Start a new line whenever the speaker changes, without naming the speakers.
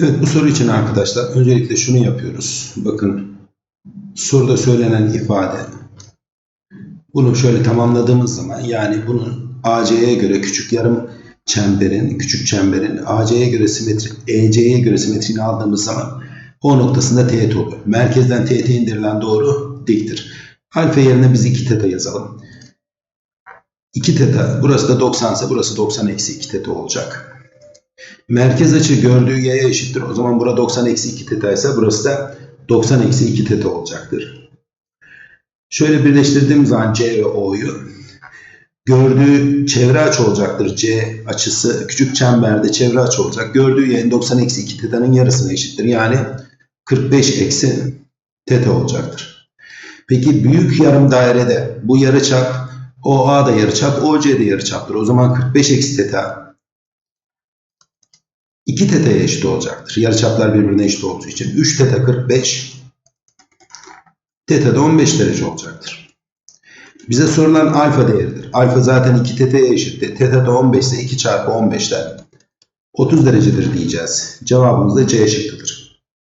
Evet bu soru için arkadaşlar öncelikle şunu yapıyoruz. Bakın soruda söylenen ifade. Bunu şöyle tamamladığımız zaman yani bunun AC'ye göre küçük yarım çemberin, küçük çemberin AC'ye göre simetrik, EC'ye göre simetriğini aldığımız zaman O noktasında teğet oluyor. Merkezden teğete indirilen doğru diktir. Alfa yerine biz 2 teta yazalım. 2 teta, burası da 90 ise burası 90 eksi 2 teta olacak. Merkez açı gördüğü y'ye eşittir. O zaman bura 90 eksi 2 teta ise burası da 90 eksi 2 teta olacaktır. Şöyle birleştirdiğimiz zaman C ve O'yu gördüğü çevre açı olacaktır. C açısı küçük çemberde çevre açı olacak. Gördüğü y'nin 90 eksi 2 teta'nın yarısına eşittir. Yani 45 eksi teta olacaktır. Peki büyük yarım dairede bu yarıçap OA da yarıçap, OC de yarıçaptır. O zaman 45 eksi teta 2 teta'ya eşit olacaktır. Yarıçaplar birbirine eşit olduğu için. 3 teta 45 teta da 15 derece olacaktır. Bize sorulan alfa değeridir. Alfa zaten 2 teta'ya eşitti. Teta da 15 ise 2 çarpı 15'ten 30 derecedir diyeceğiz. Cevabımız da C şıkkıdır.